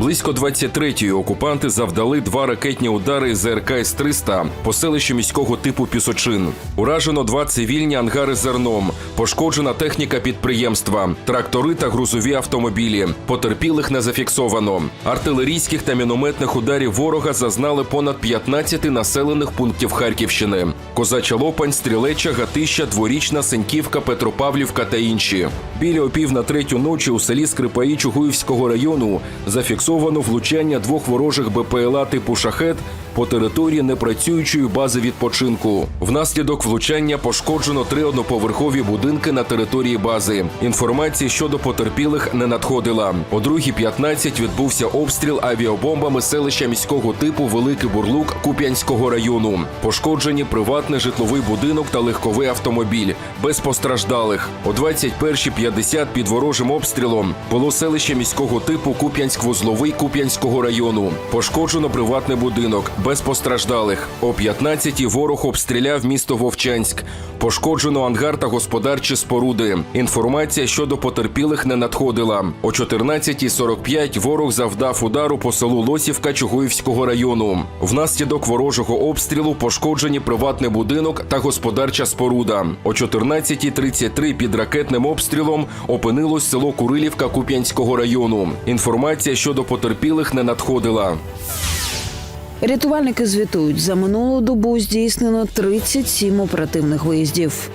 Близько 23-ї окупанти завдали два ракетні удари з РК С-300 по селищу міського типу Пісочин. Уражено два цивільні ангари зерном, пошкоджена техніка підприємства, трактори та грузові автомобілі. Потерпілих не зафіксовано. Артилерійських та мінометних ударів ворога зазнали понад 15 населених пунктів Харківщини: Козача Лопань, Стрілеча, Гатища, Дворічна, Сеньківка, Петропавлівка та інші. Біля опів на третю ночі у селі Скрипаї Чугуївського району зафіксовано влучання двох ворожих БПЛА типу шахет по території непрацюючої бази відпочинку. Внаслідок влучання пошкоджено три одноповерхові будинки на території бази. Інформації щодо потерпілих не надходила. О 2.15 відбувся обстріл авіабомбами селища міського типу Великий Бурлук Куп'янського району. Пошкоджені приватний житловий будинок та легковий автомобіль без постраждалих. О 21.50 під ворожим обстрілом було селище міського типу Куп'янськ-Вузловий Куп'янського району. Пошкоджено приватний будинок без постраждалих. О 15.00 ворог обстріляв місто Вовчанськ. Пошкоджено ангар та господарчі споруди. Інформація щодо потерпілих не надходила. О 14.45 ворог завдав удару по селу Лосівка Чугуївського району. Внаслідок ворожого обстрілу пошкоджені приватний будинок та господарча споруда. О 14.33 під ракетним обстрілом опинилось село Курилівка Куп'янського району. Інформація щодо потерпілих не надходила. Рятувальники звітують, за минулу добу здійснено 37 оперативних виїздів.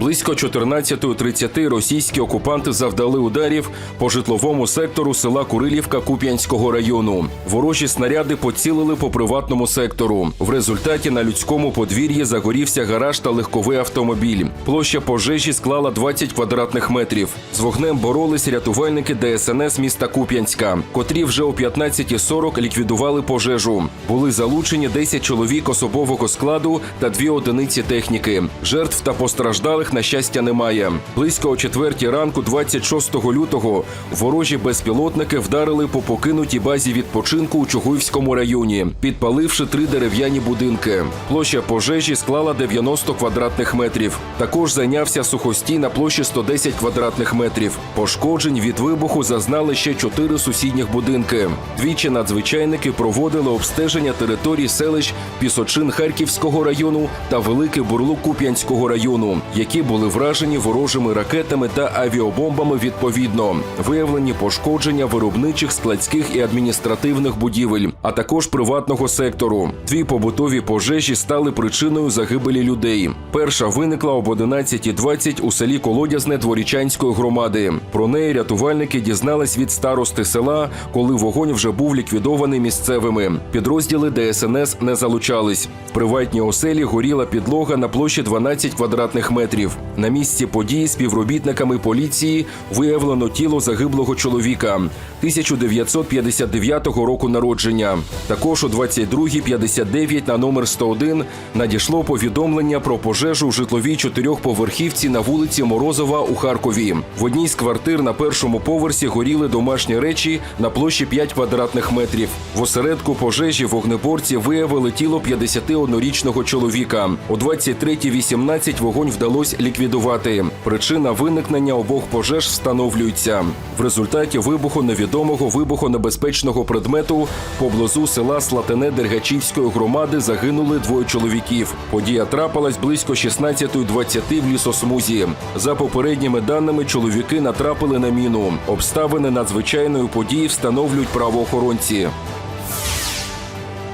Близько 14.30 російські окупанти завдали ударів по житловому сектору села Курилівка Куп'янського району. Ворожі снаряди поцілили по приватному сектору. В результаті на людському подвір'ї загорівся гараж та легковий автомобіль. Площа пожежі склала 20 квадратних метрів. З вогнем боролись рятувальники ДСНС міста Куп'янська, котрі вже о 15.40 ліквідували пожежу. Були залучені 10 чоловік особового складу та дві одиниці техніки. Жертв та постраждалих на щастя немає. Близько о четвертій ранку, 26 лютого, ворожі безпілотники вдарили по покинутій базі відпочинку у Чугуївському районі, підпаливши три дерев'яні будинки. Площа пожежі склала 90 квадратних метрів. Також зайнявся сухостій на площі 110 квадратних метрів. Пошкоджень від вибуху зазнали ще чотири сусідніх будинки. Двічі надзвичайники проводили обстеження територій селищ Пісочин Харківського району та Великий Бурлук Куп'янського району, які були вражені ворожими ракетами та авіабомбами відповідно. Виявлені пошкодження виробничих, складських і адміністративних будівель, а також приватного сектору. Дві побутові пожежі стали причиною загибелі людей. Перша виникла об 11.20 у селі Колодязне Дворічанської громади. Про неї рятувальники дізнались від старости села, коли вогонь вже був ліквідований місцевими. Підрозділи ДСНС не залучались. В приватній оселі горіла підлога на площі 12 квадратних метрів. На місці події співробітниками поліції виявлено тіло загиблого чоловіка 1959 року народження. Також о 22.59 на номер 101 надійшло повідомлення про пожежу у житловій чотирьохповерхівці на вулиці Морозова у Харкові. В одній з квартир на першому поверсі горіли домашні речі на площі 5 квадратних метрів. В осередку пожежі вогнеборці виявили тіло 51-річного чоловіка. О 23.18 вогонь вдалося ліквідувати. Причина виникнення обох пожеж встановлюється. В результаті вибуху невідомого вибухонебезпечного предмету поблизу села Слатине Дергачівської громади загинули двоє чоловіків. Подія трапилась близько 16.20 в лісосмузі. За попередніми даними, чоловіки натрапили на міну. Обставини надзвичайної події встановлюють правоохоронці.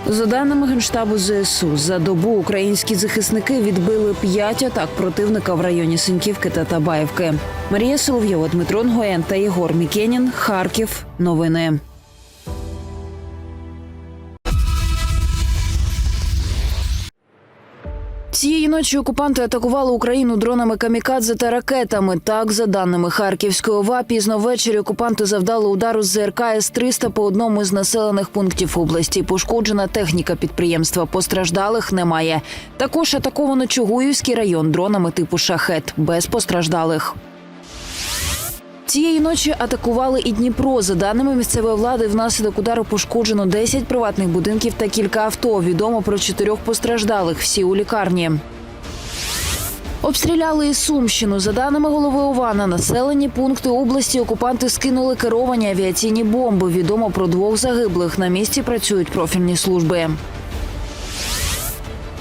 За даними генштабу ЗСУ, за добу українські захисники відбили п'ять атак противника в районі Синьківки та Табаївки. Марія Соловйова, Дмитро Нгоєн та Єгор Мікенін. Харків. Новини. Ночі окупанти атакували Україну дронами камікадзе та ракетами. Так, за даними Харківської ОВА, пізно ввечері окупанти завдали удару з ЗРК С-300 по одному з населених пунктів області. Пошкоджена техніка підприємства. Постраждалих немає. Також атаковано Чугуївський район дронами типу шахет без постраждалих. Цієї ночі атакували і Дніпро. За даними місцевої влади, внаслідок удару пошкоджено 10 приватних будинків та кілька авто. Відомо про чотирьох постраждалих. Всі у лікарні. Обстріляли і Сумщину. За даними голови ОВА, на населені пункти області окупанти скинули керовані авіаційні бомби. Відомо про двох загиблих. На місці працюють профільні служби.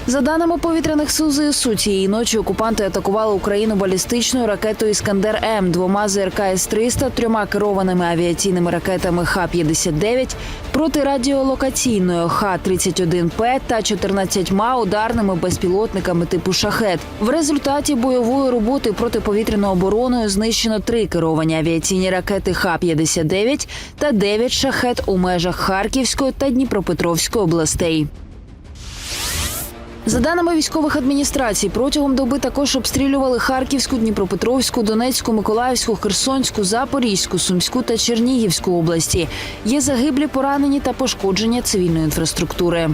За даними повітряних сил ЗСУ, цієї ночі окупанти атакували Україну балістичною ракетою Іскандер М, двома ЗРК С-300, трьома керованими авіаційними ракетами Х-59, протирадіолокаційною Х-31П та 14 ударними безпілотниками типу Шахет. В результаті бойової роботи протиповітряною обороною знищено три керовані авіаційні ракети Х-59 та 9 шахет у межах Харківської та Дніпропетровської областей. За даними військових адміністрацій, протягом доби також обстрілювали Харківську, Дніпропетровську, Донецьку, Миколаївську, Херсонську, Запорізьку, Сумську та Чернігівську області. Є загиблі, поранені та пошкодження цивільної інфраструктури.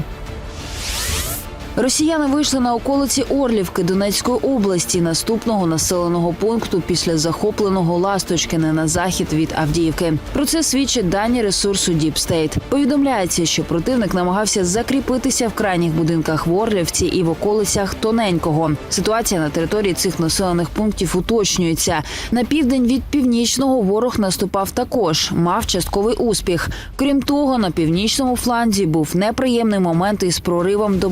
Росіяни вийшли на околиці Орлівки Донецької області, наступного населеного пункту після захопленого Ласточкине на захід від Авдіївки. Про це свідчать дані ресурсу State. Повідомляється, що противник намагався закріпитися в крайніх будинках в Орлівці і в околицях Тоненького. Ситуація на території цих населених пунктів уточнюється. На південь від північного ворог наступав також, мав частковий успіх. Крім того, на північному фланзі був неприємний момент із проривом до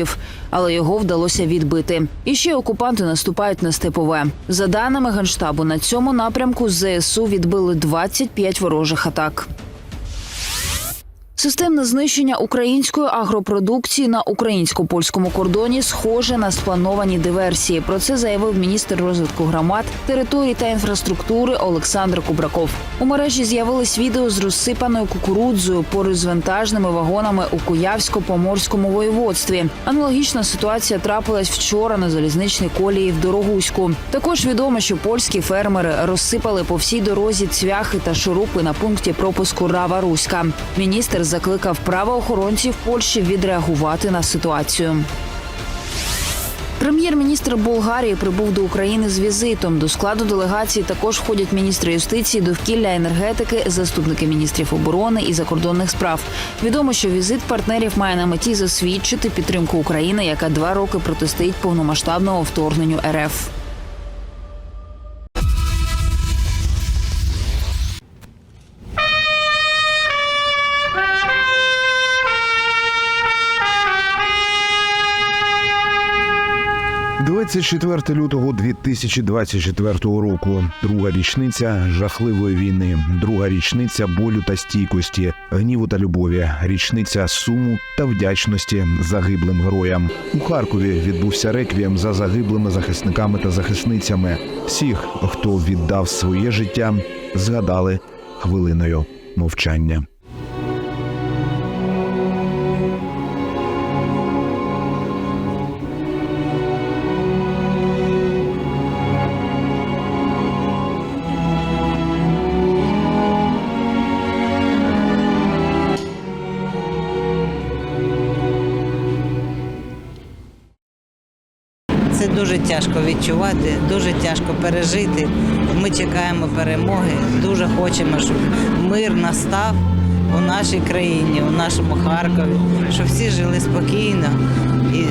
Бердичів, але його вдалося відбити. І ще окупанти наступають на степове. За даними генштабу, на цьому напрямку ЗСУ відбили 25 ворожих атак. Системне знищення української агропродукції на українсько-польському кордоні схоже на сплановані диверсії. Про це заявив міністр розвитку громад, територій та інфраструктури Олександр Кубраков. У мережі з'явились відео з розсипаною кукурудзою поруч з вантажними вагонами у Куявсько-Поморському воєводстві. Аналогічна ситуація трапилась вчора на залізничній колії в Дорогуську. Також відомо, що польські фермери розсипали по всій дорозі цвяхи та шурупи на пункті пропуску Рава Руська. Міністр закликав правоохоронців Польщі відреагувати на ситуацію. Прем'єр-міністр Болгарії прибув до України з візитом. До складу делегації також входять міністри юстиції, довкілля, енергетики, заступники міністрів оборони і закордонних справ. Відомо, що візит партнерів має на меті засвідчити підтримку України, яка два роки протистоїть повномасштабному вторгненню РФ. – 24 лютого 2024 року. Друга річниця жахливої війни, друга річниця болю та стійкості, гніву та любові, річниця суму та вдячності загиблим героям. У Харкові відбувся реквієм за загиблими захисниками та захисницями. Всіх, хто віддав своє життя, згадали хвилиною мовчання. Пережити. Ми чекаємо перемоги. Дуже хочемо, щоб мир настав у нашій країні, у нашому Харкові, щоб всі жили спокійно. І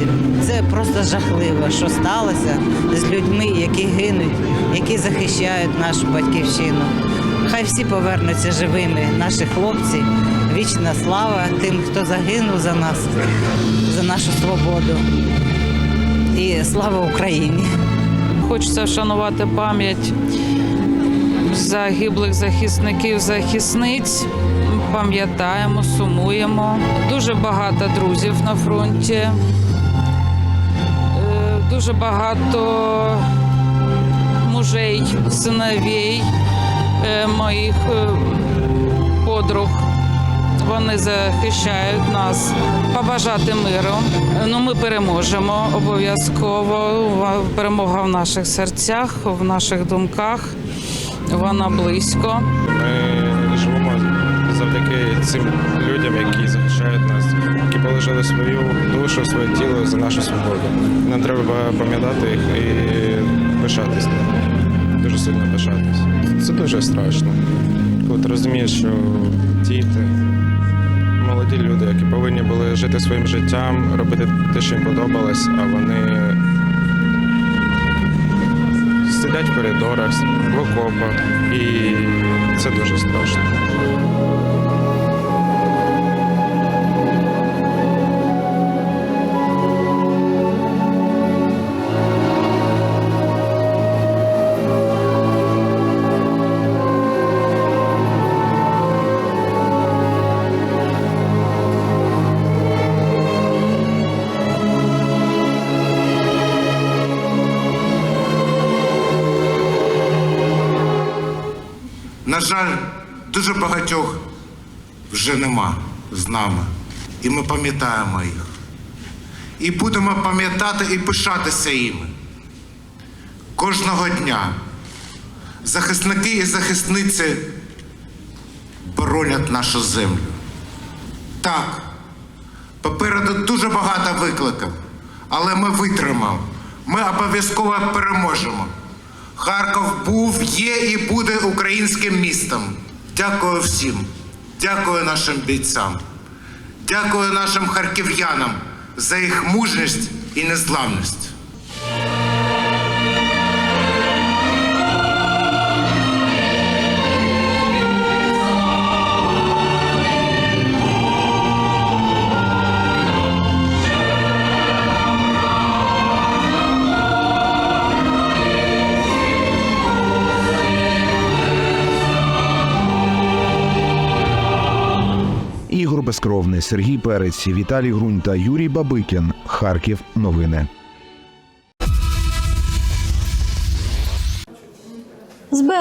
це просто жахливо, що сталося з людьми, які гинуть, які захищають нашу батьківщину. Хай всі повернуться живими, наші хлопці. Вічна слава тим, хто загинув за нас, за нашу свободу. І слава Україні! Хочеться вшанувати пам'ять загиблих захисників, захисниць. Пам'ятаємо, сумуємо. Дуже багато друзів на фронті. Е, Дуже багато мужей, синовей е, моїх е, подруг. Вони захищають нас. Побажати миру. Ну, ми переможемо обов'язково. Перемога в наших серцях, в наших думках. Вона близько. Ми живемо завдяки цим людям, які захищають нас, які положили свою душу, своє тіло за нашу свободу. Нам треба пам'ятати їх і пишатись. Дуже сильно пишатись. Це дуже страшно. Коли ти розумієш, що діти, молоді люди, які повинні були жити своїм життям, робити те, що їм подобалось, а вони сидять в коридорах, в окопах, і це дуже страшно. Жаль, дуже багатьох вже нема з нами. І ми пам'ятаємо їх. І будемо пам'ятати і пишатися іми. Кожного дня захисники і захисниці боронять нашу землю. Так, попереду дуже багато викликів, але ми витримаємо. Ми обов'язково переможемо. Харків був, є і буде українським містом. Дякую всім. Дякую нашим бійцям. Дякую нашим харків'янам за їх мужність і незламність. Безкровний, Сергій Перець, Віталій Грунь та Юрій Бабикін. Харків. Новини.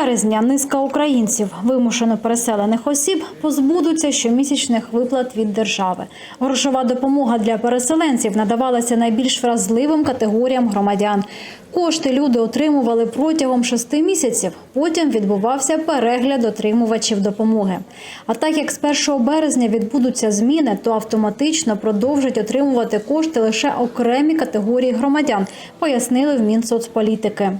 Березня низка українців, вимушено переселених осіб, позбудуться щомісячних виплат від держави. Грошова допомога для переселенців надавалася найбільш вразливим категоріям громадян. Кошти люди отримували протягом шести місяців. Потім відбувався перегляд отримувачів допомоги. А так як з 1 березня відбудуться зміни, то автоматично продовжать отримувати кошти лише окремі категорії громадян, пояснили в Мінсоцполітики.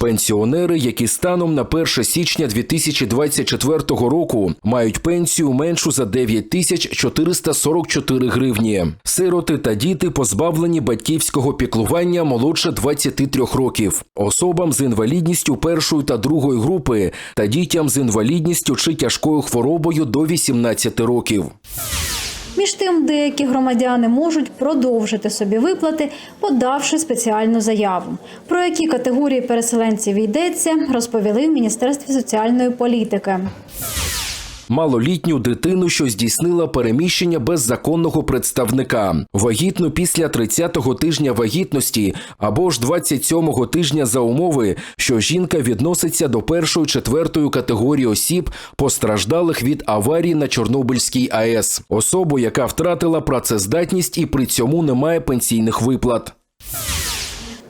Пенсіонери, які станом на 1 січня 2024 року мають пенсію меншу за 9 тисяч 444 гривні. Сироти та діти позбавлені батьківського піклування молодше 23 років. Особам з інвалідністю першої та другої групи та дітям з інвалідністю чи тяжкою хворобою до 18 років. Між тим, деякі громадяни можуть продовжити собі виплати, подавши спеціальну заяву. Про які категорії переселенців йдеться, розповіли в Міністерстві соціальної політики. Малолітню дитину, що здійснила переміщення без законного представника, вагітну після 30-го тижня вагітності або ж 27-го тижня за умови, що жінка відноситься до першої четвертої категорії осіб, постраждалих від аварії на Чорнобильській АЕС, особу, яка втратила працездатність і при цьому не має пенсійних виплат.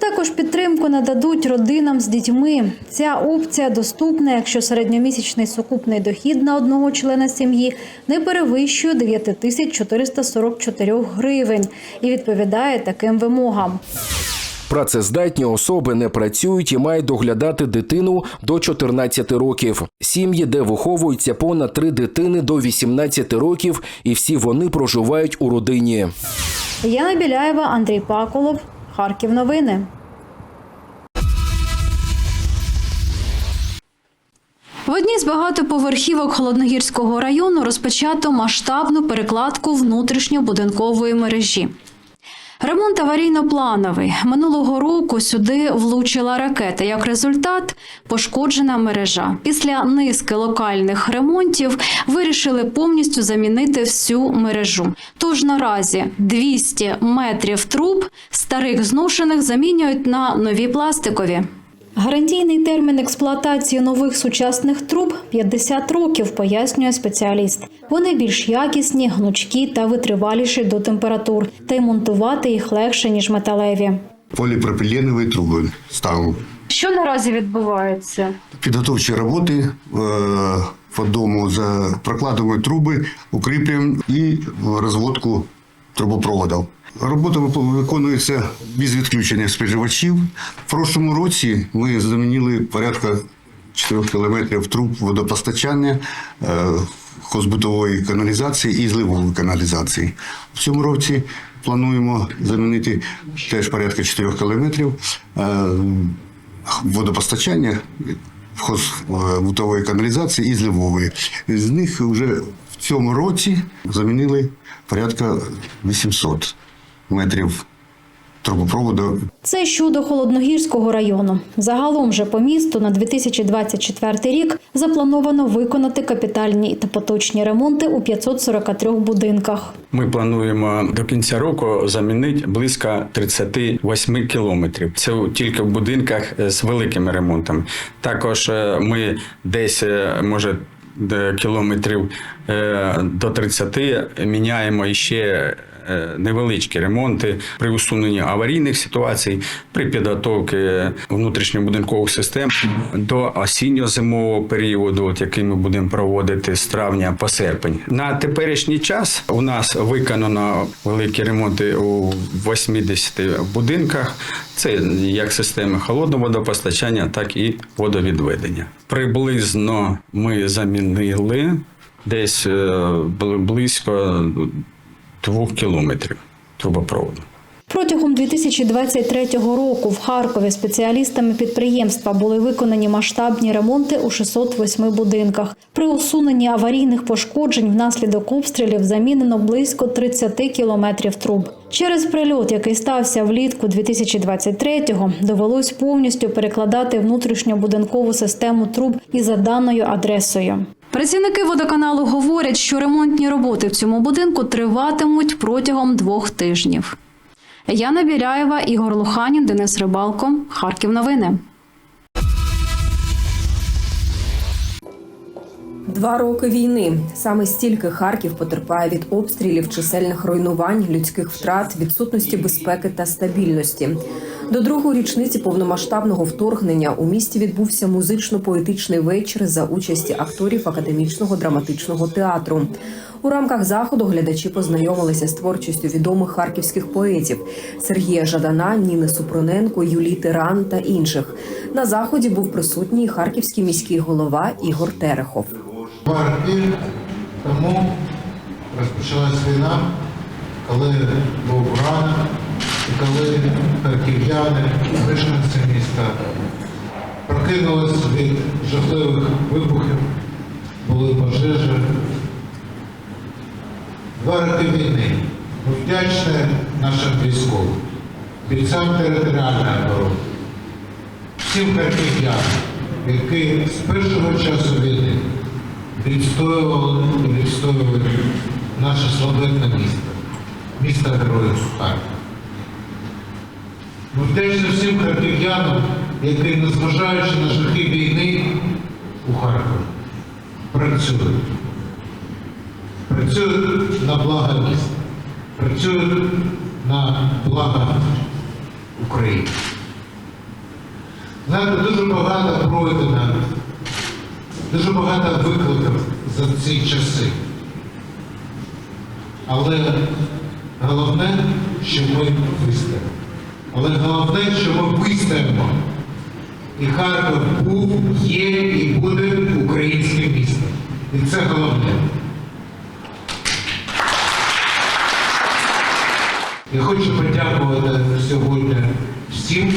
Також підтримку нададуть родинам з дітьми. Ця опція доступна, якщо середньомісячний сукупний дохід на одного члена сім'ї не перевищує 9444 гривень і відповідає таким вимогам. Працездатні особи не працюють і мають доглядати дитину до 14 років. Сім'ї, де виховуються понад три дитини до 18 років, і всі вони проживають у родині. Яна Біляєва, Андрій Паколов, Харків. Новини. В одній з багатоповерхівок Холодногірського району розпочато масштабну перекладку внутрішньобудинкової мережі. Ремонт аварійно-плановий. Минулого року сюди влучила ракета. Як результат, пошкоджена мережа. Після низки локальних ремонтів вирішили повністю замінити всю мережу. Тож наразі 200 метрів труб старих зношених замінюють на нові пластикові. Гарантійний термін експлуатації нових сучасних труб 50 років, пояснює спеціаліст. Вони більш якісні, гнучкі та витриваліші до температур, та й монтувати їх легше ніж металеві. поліпропіленові труби ставимо. Що наразі відбувається? Підготовчі роботи е, по дому за прокладуємо труби, укріплюємо і розводку трубопроводів. Робота виконується без відключення споживачів. В прошлому році ми замінили порядка 4 кілометрів труб водопостачання, е, хозбутової каналізації і зливової каналізації. В цьому році плануємо замінити теж порядка 4 кілометрів. е, водопостачання, бутової каналізації і зливової. З них вже в цьому році замінили порядка 800 метрів трубопроводу Це щодо Холодногірського району. Загалом же по місту на 2024 рік заплановано виконати капітальні та поточні ремонти у 543 будинках. Ми плануємо до кінця року замінити близько 38 кілометрів. Це тільки в будинках з великими ремонтами. Також е, ми десь е, може. Кілометрів е, до 30 міняємо іще е, невеличкі ремонти при усуненні аварійних ситуацій, при підготовці внутрішньобудинкових систем до осінньо-зимового періоду, от який ми будемо проводити з травня по серпень. На теперішній час у нас виконано великі ремонти у 80 будинках. Це як системи холодного водопостачання, так і водовідведення. Приблизно ми замінили десь е, близько двох кілометрів трубопроводу. Протягом 2023 року в Харкові спеціалістами підприємства були виконані масштабні ремонти у 608 будинках. При усуненні аварійних пошкоджень внаслідок обстрілів замінено близько 30 кілометрів труб. Через прильот, який стався влітку 2023-го, довелось повністю перекладати внутрішньобудинкову систему труб і за даною адресою. Працівники водоканалу говорять, що ремонтні роботи в цьому будинку триватимуть протягом двох тижнів. Яна Біляєва, Ігор Луханін, Денис Рибалко. Харків новини. Два роки війни. Саме стільки Харків потерпає від обстрілів, чисельних руйнувань, людських втрат, відсутності безпеки та стабільності. До другої річниці повномасштабного вторгнення у місті відбувся музично-поетичний вечір за участі акторів академічного драматичного театру. У рамках заходу глядачі познайомилися з творчістю відомих харківських поетів Сергія Жадана, Ніни Супроненко, Юлії Тиран та інших. На заході був присутній харківський міський голова Ігор Терехов. Роки тому розпочалась війна, коли був ранок, і коли харків'яни, мешканці міста прокинулись від жахливих вибухів, були пожежі. Два роки війни. Ми вдячні нашим військовим, бійцям територіальної оборони, всім харків'янам, які з першого часу війни відстоювали і відстоювали наше славетне місто, місто Героїв Харків. Ми вдячні всім харків'янам, які, незважаючи на жахи війни у Харкові, працюють. Працюють на благо міста, працюють на благо України. Знаєте, дуже багато пройдено, дуже багато викликів за ці часи. Але головне, що ми вистоїмо. Але головне, що ми вистоїмо. І Харків був, є і буде українським містом. І це головне. Я хочу подякувати сьогодні всім,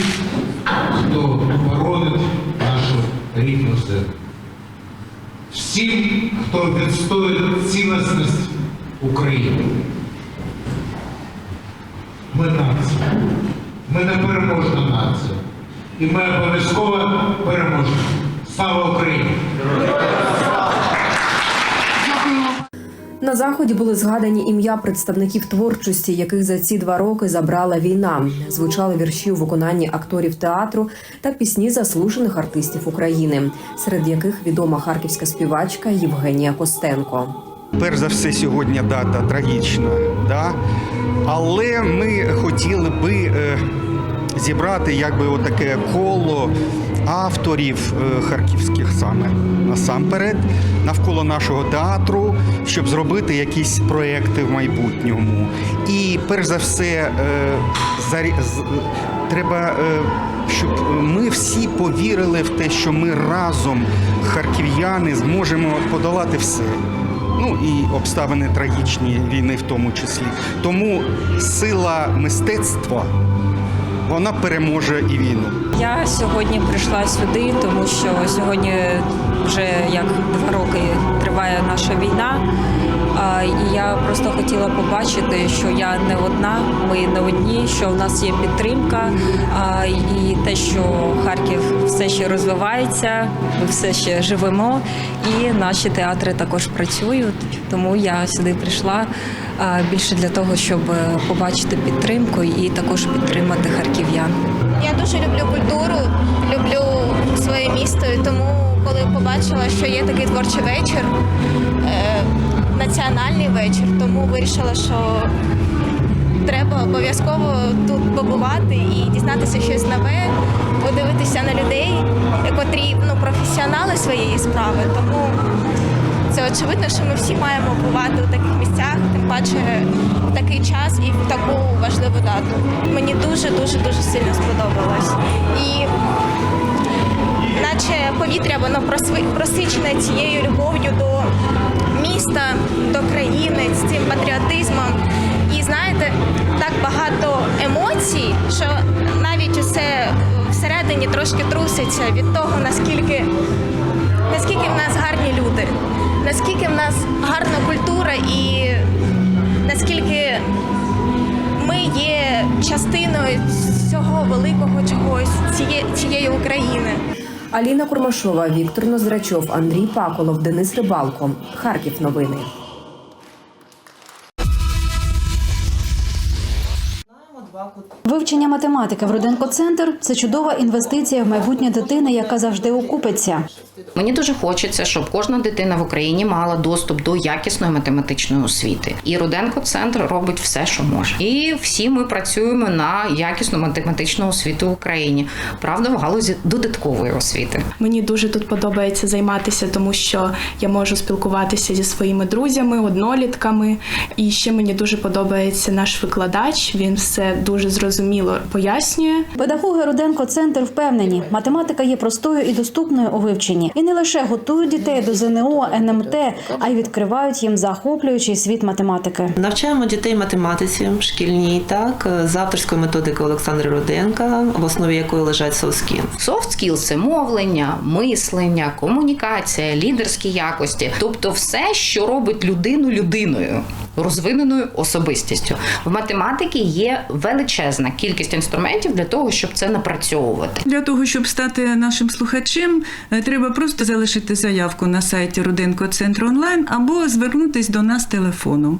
хто боронить нашу рідну землю. Всім, хто відстоює цілісність України. Ми нація. Ми не переможна нація. І ми обов'язково переможемо. Слава Україні! На заході були згадані ім'я представників творчості, яких за ці два роки забрала війна. Звучали вірші у виконанні акторів театру та пісні заслужених артистів України, серед яких відома харківська співачка Євгенія Костенко. Перш за все, сьогодні дата трагічна, да? але ми хотіли би е, зібрати якби отаке коло авторів е, харківських саме насамперед навколо нашого театру, щоб зробити якісь проекти в майбутньому. І перш за все, е, треба. е, щоб ми всі повірили в те, що ми разом, харків'яни, зможемо подолати все. Ну і обставини трагічні війни в тому числі. Тому сила мистецтва вона переможе і війну. Я сьогодні прийшла сюди, тому що сьогодні вже як два роки триває наша війна. І я просто хотіла побачити, що я не одна, ми не одні, що в нас є підтримка, і те, що Харків все ще розвивається, ми все ще живемо, і наші театри також працюють. Тому я сюди прийшла більше для того, щоб побачити підтримку і також підтримати харків'ян. Я дуже люблю культуру, люблю своє місто, і тому, коли побачила, що є такий творчий вечір, національний вечір, тому вирішила, що треба обов'язково тут побувати і дізнатися щось нове, подивитися на людей, котрі ну, професіонали своєї справи. Тому це очевидно, що ми всі маємо бувати у таких місцях, тим паче в такий час і в таку важливу дату. Мені дуже дуже дуже сильно сподобалось. І наче повітря воно просичене цією любов'ю до міста, до країни, з цим патріотизмом. І знаєте, так багато емоцій, що навіть усе всередині трошки труситься від того, наскільки наскільки в нас гарні люди, наскільки в нас гарна культура і наскільки ми є частиною цього великого чогось, цієї, України. Аліна Курмашова, Віктор Нозрачов, Андрій Паколов, Денис Рибалко. Харків новини. Вивчення математики в Руденко-центр – це чудова інвестиція в майбутнє дитини, яка завжди окупиться. Мені дуже хочеться, щоб кожна дитина в Україні мала доступ до якісної математичної освіти. І Руденко центр робить все, що може. І всі ми працюємо на якісну математичну освіту в Україні. Правда, в галузі додаткової освіти. Мені дуже тут подобається займатися, тому що я можу спілкуватися зі своїми друзями, однолітками. І ще мені дуже подобається наш викладач. Він все дуже зрозуміло пояснює. Педагоги Руденко-центр впевнені, математика є простою і доступною у вивченні. І не лише готують дітей до ЗНО, НМТ, а й відкривають їм захоплюючий світ математики. Навчаємо дітей математиці шкільній, так з авторської методики Олександра Руденка, в основі якої лежать софт-скіл. Soft skills – це мовлення, мислення, комунікація, лідерські якості, тобто все, що робить людину людиною, розвиненою особистістю. В математиці є величезна кількість інструментів для того, щоб це напрацьовувати. Для того, щоб стати нашим слухачем, е, треба просто залишити заявку на сайті Руденко Центру онлайн або звернутись до нас телефоном.